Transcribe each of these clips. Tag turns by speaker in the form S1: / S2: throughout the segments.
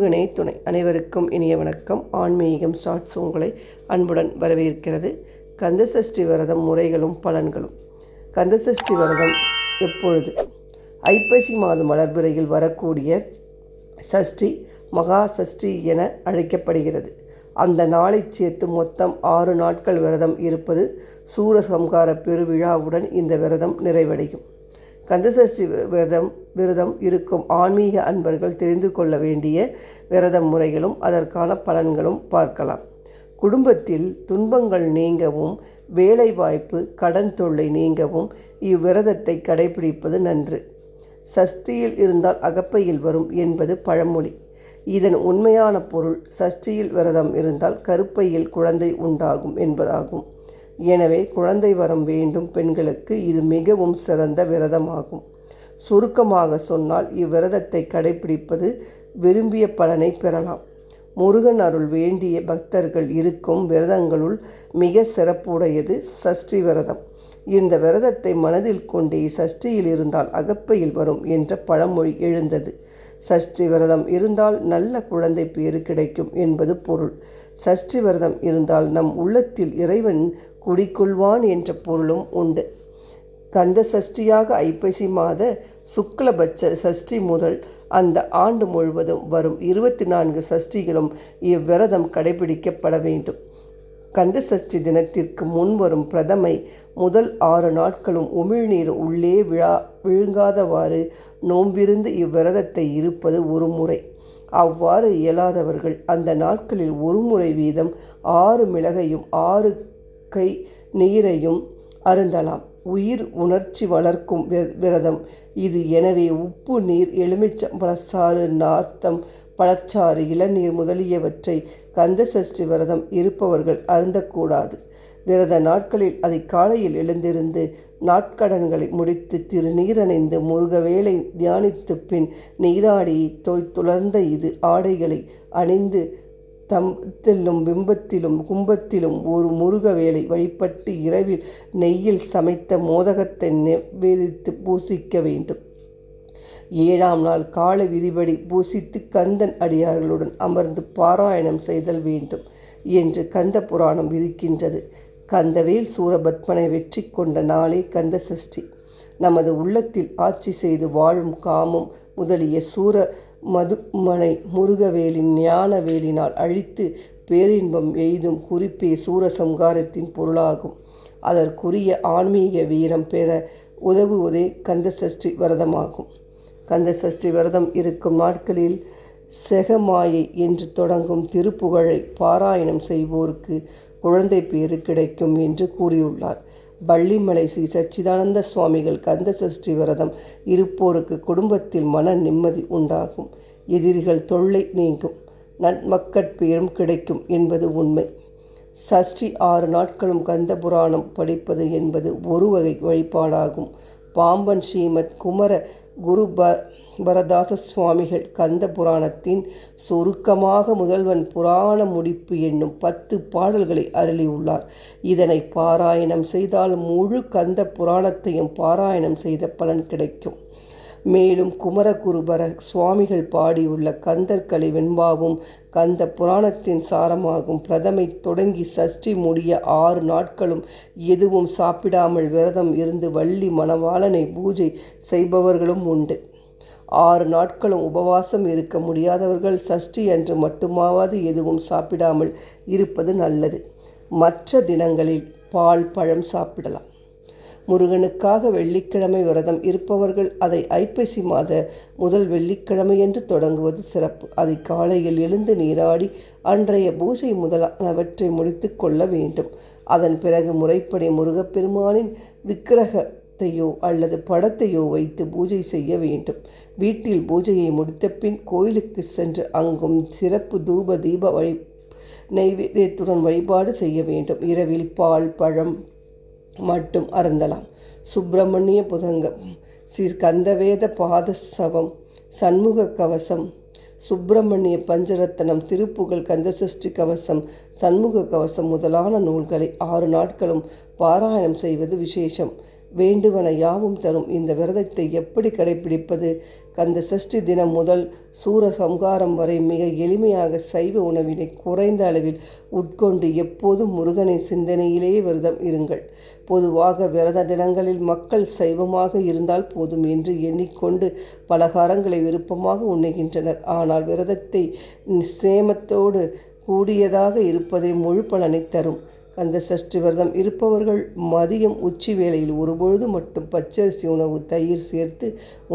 S1: குணை துணை அனைவருக்கும் இனிய வணக்கம் ஆன்மீகம் ஷார்ட்ஸ் உங்களை அன்புடன் வரவேற்கிறது கந்தசஷ்டி விரதம் முறைகளும் பலன்களும் கந்தசஷ்டி விரதம் எப்பொழுது ஐப்பசி மாதம் மலர்புறையில் வரக்கூடிய சஷ்டி மகா சஷ்டி என அழைக்கப்படுகிறது அந்த நாளை சேர்த்து மொத்தம் ஆறு நாட்கள் விரதம் இருப்பது சூரசம்கார பெருவிழாவுடன் இந்த விரதம் நிறைவடையும் கந்தசஷ்டி விரதம் விரதம் இருக்கும் ஆன்மீக அன்பர்கள் தெரிந்து கொள்ள வேண்டிய விரத முறைகளும் அதற்கான பலன்களும் பார்க்கலாம் குடும்பத்தில் துன்பங்கள் நீங்கவும் வேலை வாய்ப்பு கடன் தொல்லை நீங்கவும் இவ்விரதத்தை கடைபிடிப்பது நன்று சஷ்டியில் இருந்தால் அகப்பையில் வரும் என்பது பழமொழி இதன் உண்மையான பொருள் சஷ்டியில் விரதம் இருந்தால் கருப்பையில் குழந்தை உண்டாகும் என்பதாகும் எனவே குழந்தை வரம் வேண்டும் பெண்களுக்கு இது மிகவும் சிறந்த விரதமாகும் சுருக்கமாக சொன்னால் இவ்விரதத்தை கடைபிடிப்பது விரும்பிய பலனை பெறலாம் முருகன் அருள் வேண்டிய பக்தர்கள் இருக்கும் விரதங்களுள் மிக சிறப்புடையது சஷ்டி விரதம் இந்த விரதத்தை மனதில் கொண்டே சஷ்டியில் இருந்தால் அகப்பையில் வரும் என்ற பழமொழி எழுந்தது சஷ்டி விரதம் இருந்தால் நல்ல குழந்தை பேறு கிடைக்கும் என்பது பொருள் சஷ்டி விரதம் இருந்தால் நம் உள்ளத்தில் இறைவன் குடிக்கொள்வான் என்ற பொருளும் உண்டு கந்த சஷ்டியாக ஐப்பசி மாத சுக்லபட்ச சஷ்டி முதல் அந்த ஆண்டு முழுவதும் வரும் இருபத்தி நான்கு சஷ்டிகளும் இவ்விரதம் கடைபிடிக்கப்பட வேண்டும் கந்த சஷ்டி தினத்திற்கு முன் வரும் பிரதமை முதல் ஆறு நாட்களும் உமிழ்நீர் உள்ளே விழா விழுங்காதவாறு நோம்பிருந்து இவ்விரதத்தை இருப்பது ஒரு முறை அவ்வாறு இயலாதவர்கள் அந்த நாட்களில் ஒரு முறை வீதம் ஆறு மிளகையும் ஆறு கை நீரையும் அருந்தலாம் உயிர் உணர்ச்சி வளர்க்கும் விரதம் இது எனவே உப்பு நீர் எலுமிச்சம் பழச்சாறு நார்த்தம் பழச்சாறு இளநீர் முதலியவற்றை கந்த சஷ்டி விரதம் இருப்பவர்கள் அருந்தக்கூடாது விரத நாட்களில் அதை காலையில் எழுந்திருந்து நாட்கடன்களை முடித்து திருநீரணைந்து முருகவேளை தியானித்து பின் நீராடி தொய் துளர்ந்த இது ஆடைகளை அணிந்து தம் தம்த்திலும் பிம்பத்திலும் கும்பத்திலும் ஒரு வேலை வழிபட்டு இரவில் நெய்யில் சமைத்த மோதகத்தை நிவேதித்து பூசிக்க வேண்டும் ஏழாம் நாள் கால விதிபடி பூசித்து கந்தன் அடியார்களுடன் அமர்ந்து பாராயணம் செய்தல் வேண்டும் என்று கந்த புராணம் விதிக்கின்றது கந்தவேல் சூரபத்மனை வெற்றி கொண்ட நாளே கந்த சஷ்டி நமது உள்ளத்தில் ஆட்சி செய்து வாழும் காமம் முதலிய சூர மதுமனை முருகவேலின் ஞானவேலினால் அழித்து பேரின்பம் எய்தும் குறிப்பே சூரசம்காரத்தின் பொருளாகும் அதற்குரிய ஆன்மீக வீரம் பெற உதவுவதே கந்தசஷ்டி விரதமாகும் கந்தசஷ்டி விரதம் இருக்கும் நாட்களில் செகமாயை என்று தொடங்கும் திருப்புகழை பாராயணம் செய்வோருக்கு குழந்தை பேறு கிடைக்கும் என்று கூறியுள்ளார் வள்ளிமலை ஸ்ரீ சச்சிதானந்த சுவாமிகள் கந்த சஷ்டி விரதம் இருப்போருக்கு குடும்பத்தில் மன நிம்மதி உண்டாகும் எதிரிகள் தொல்லை நீங்கும் நன்மக்கட்பேரும் கிடைக்கும் என்பது உண்மை சஷ்டி ஆறு நாட்களும் கந்த புராணம் படிப்பது என்பது ஒரு வகை வழிபாடாகும் பாம்பன் ஸ்ரீமத் குமர குரு ப பரதாச சுவாமிகள் கந்த புராணத்தின் சொருக்கமாக முதல்வன் புராண முடிப்பு என்னும் பத்து பாடல்களை அருளியுள்ளார் இதனை பாராயணம் செய்தால் முழு கந்த புராணத்தையும் பாராயணம் செய்த பலன் கிடைக்கும் மேலும் குமரகுருபர சுவாமிகள் பாடியுள்ள கந்தர்களை வெண்பாவும் கந்த புராணத்தின் சாரமாகும் பிரதமை தொடங்கி சஷ்டி முடிய ஆறு நாட்களும் எதுவும் சாப்பிடாமல் விரதம் இருந்து வள்ளி மணவாளனை பூஜை செய்பவர்களும் உண்டு ஆறு நாட்களும் உபவாசம் இருக்க முடியாதவர்கள் சஷ்டி அன்று மட்டுமாவது எதுவும் சாப்பிடாமல் இருப்பது நல்லது மற்ற தினங்களில் பால் பழம் சாப்பிடலாம் முருகனுக்காக வெள்ளிக்கிழமை விரதம் இருப்பவர்கள் அதை ஐப்பசி மாத முதல் வெள்ளிக்கிழமை என்று தொடங்குவது சிறப்பு அதை காலையில் எழுந்து நீராடி அன்றைய பூஜை முதலானவற்றை முடித்து கொள்ள வேண்டும் அதன் பிறகு முறைப்படி முருகப்பெருமானின் விக்கிரக படத்தையோ அல்லது படத்தையோ வைத்து பூஜை செய்ய வேண்டும் வீட்டில் பூஜையை முடித்த பின் கோயிலுக்கு சென்று அங்கும் சிறப்பு தூப தீப வழி நைவேத்தியத்துடன் வழிபாடு செய்ய வேண்டும் இரவில் பால் பழம் மட்டும் அருந்தலாம் சுப்பிரமணிய புதங்கம் கந்தவேத பாதசவம் சண்முக கவசம் சுப்பிரமணிய பஞ்சரத்தனம் திருப்புகழ் கந்தசஷ்டி கவசம் சண்முக கவசம் முதலான நூல்களை ஆறு நாட்களும் பாராயணம் செய்வது விசேஷம் வேண்டுவன யாவும் தரும் இந்த விரதத்தை எப்படி கடைபிடிப்பது கந்த சஷ்டி தினம் முதல் சூர சம்காரம் வரை மிக எளிமையாக சைவ உணவினை குறைந்த அளவில் உட்கொண்டு எப்போதும் முருகனை சிந்தனையிலேயே விரதம் இருங்கள் பொதுவாக விரத தினங்களில் மக்கள் சைவமாக இருந்தால் போதும் என்று எண்ணிக்கொண்டு பலகாரங்களை விருப்பமாக உண்ணுகின்றனர் ஆனால் விரதத்தை சேமத்தோடு கூடியதாக இருப்பதே முழு பலனை தரும் கந்த சஷ்டி விரதம் இருப்பவர்கள் மதியம் உச்சி வேளையில் ஒருபொழுது மட்டும் பச்சரிசி உணவு தயிர் சேர்த்து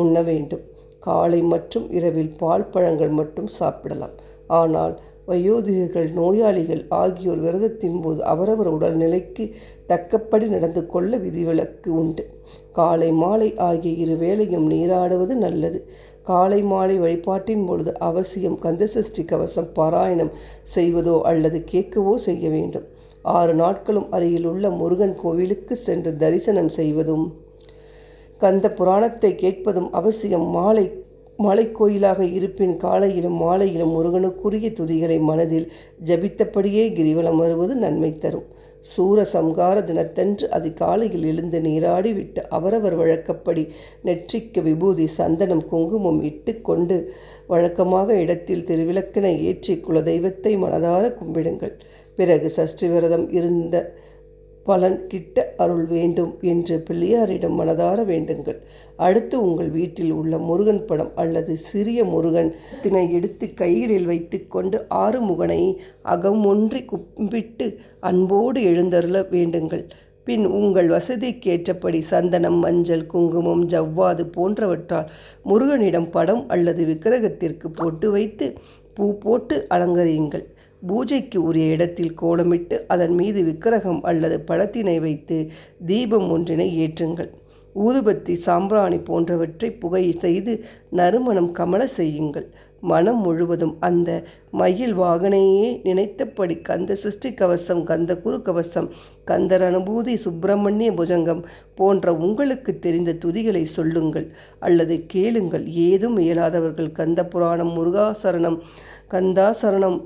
S1: உண்ண வேண்டும் காலை மற்றும் இரவில் பால் பழங்கள் மட்டும் சாப்பிடலாம் ஆனால் வயோதிகர்கள் நோயாளிகள் ஆகியோர் விரதத்தின் போது அவரவர் உடல்நிலைக்கு தக்கப்படி நடந்து கொள்ள விதிவிலக்கு உண்டு காலை மாலை ஆகிய இரு வேளையும் நீராடுவது நல்லது காலை மாலை வழிபாட்டின் பொழுது அவசியம் கந்தசஷ்டி கவசம் பாராயணம் செய்வதோ அல்லது கேட்கவோ செய்ய வேண்டும் ஆறு நாட்களும் அருகில் உள்ள முருகன் கோவிலுக்கு சென்று தரிசனம் செய்வதும் கந்த புராணத்தை கேட்பதும் அவசியம் மாலை மாலை கோயிலாக இருப்பின் காலையிலும் மாலையிலும் முருகனுக்குரிய துதிகளை மனதில் ஜபித்தபடியே கிரிவலம் வருவது நன்மை தரும் சூர சம்கார தினத்தன்று காலையில் எழுந்து நீராடிவிட்டு அவரவர் வழக்கப்படி நெற்றிக்கு விபூதி சந்தனம் குங்குமம் இட்டு கொண்டு வழக்கமாக இடத்தில் திருவிளக்கினை ஏற்றி குலதெய்வத்தை மனதார கும்பிடுங்கள் பிறகு சஷ்டி விரதம் இருந்த பலன் கிட்ட அருள் வேண்டும் என்று பிள்ளையாரிடம் மனதார வேண்டுங்கள் அடுத்து உங்கள் வீட்டில் உள்ள முருகன் படம் அல்லது சிறிய முருகன் தினை எடுத்து கைகளில் வைத்துக்கொண்டு ஆறுமுகனை அகமொன்றி கும்பிட்டு அன்போடு எழுந்தருள வேண்டுங்கள் பின் உங்கள் வசதிக்கேற்றபடி சந்தனம் மஞ்சள் குங்குமம் ஜவ்வாது போன்றவற்றால் முருகனிடம் படம் அல்லது விக்கிரகத்திற்கு போட்டு வைத்து பூ போட்டு அலங்கரியுங்கள் பூஜைக்கு உரிய இடத்தில் கோலமிட்டு அதன் மீது விக்கிரகம் அல்லது படத்தினை வைத்து தீபம் ஒன்றினை ஏற்றுங்கள் ஊதுபத்தி சாம்பிராணி போன்றவற்றை புகை செய்து நறுமணம் கமல செய்யுங்கள் மனம் முழுவதும் அந்த மயில் வாகனையே நினைத்தபடி கந்த சிருஷ்டி கவசம் கந்த குரு கவசம் கந்தர் அனுபூதி சுப்பிரமணிய புஜங்கம் போன்ற உங்களுக்கு தெரிந்த துதிகளை சொல்லுங்கள் அல்லது கேளுங்கள் ஏதும் இயலாதவர்கள் கந்த புராணம் முருகாசரணம் கந்தாசரணம்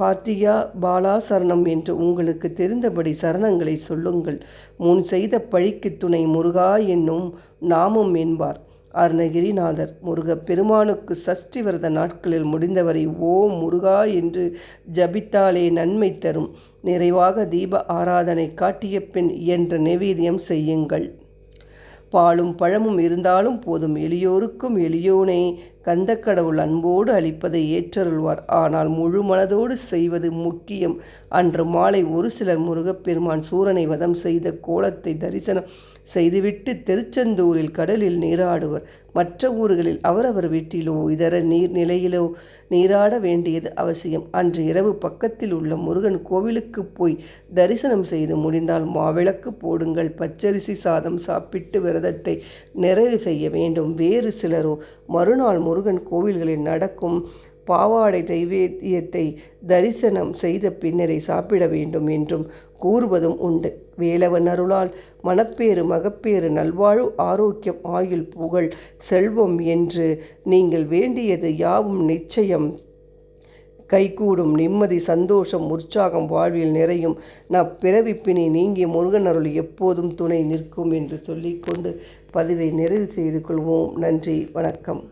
S1: கார்த்தியா பாலா சரணம் என்று உங்களுக்கு தெரிந்தபடி சரணங்களை சொல்லுங்கள் முன் செய்த பழிக்கு துணை முருகா என்னும் நாமம் என்பார் அருணகிரிநாதர் முருகப் பெருமானுக்கு சஷ்டி விரத நாட்களில் முடிந்தவரை ஓ முருகா என்று ஜபித்தாலே நன்மை தரும் நிறைவாக தீப ஆராதனை காட்டிய பின் என்ற நிவேதியம் செய்யுங்கள் பாலும் பழமும் இருந்தாலும் போதும் எளியோருக்கும் எளியோனை கந்த கடவுள் அன்போடு அளிப்பதை ஏற்றருள்வார் ஆனால் முழு மனதோடு செய்வது முக்கியம் அன்று மாலை ஒரு சிலர் முருகப்பெருமான் சூரனை வதம் செய்த கோலத்தை தரிசனம் செய்துவிட்டு திருச்செந்தூரில் கடலில் நீராடுவர் மற்ற ஊர்களில் அவரவர் வீட்டிலோ இதர நீர்நிலையிலோ நீராட வேண்டியது அவசியம் அன்று இரவு பக்கத்தில் உள்ள முருகன் கோவிலுக்கு போய் தரிசனம் செய்து முடிந்தால் மாவிளக்கு போடுங்கள் பச்சரிசி சாதம் சாப்பிட்டு விரதத்தை நிறைவு செய்ய வேண்டும் வேறு சிலரோ மறுநாள் முருகன் கோவில்களில் நடக்கும் பாவாடை தெய்வேத்தியத்தை தரிசனம் செய்த பின்னரை சாப்பிட வேண்டும் என்றும் கூறுவதும் உண்டு வேலவன் அருளால் மனப்பேறு மகப்பேறு நல்வாழ்வு ஆரோக்கியம் ஆயுள் புகழ் செல்வம் என்று நீங்கள் வேண்டியது யாவும் நிச்சயம் கைகூடும் நிம்மதி சந்தோஷம் உற்சாகம் வாழ்வில் நிறையும் நான் பிறவிப்பினை நீங்கிய முருகன் அருள் எப்போதும் துணை நிற்கும் என்று சொல்லிக்கொண்டு பதிவை நிறைவு செய்து கொள்வோம் நன்றி வணக்கம்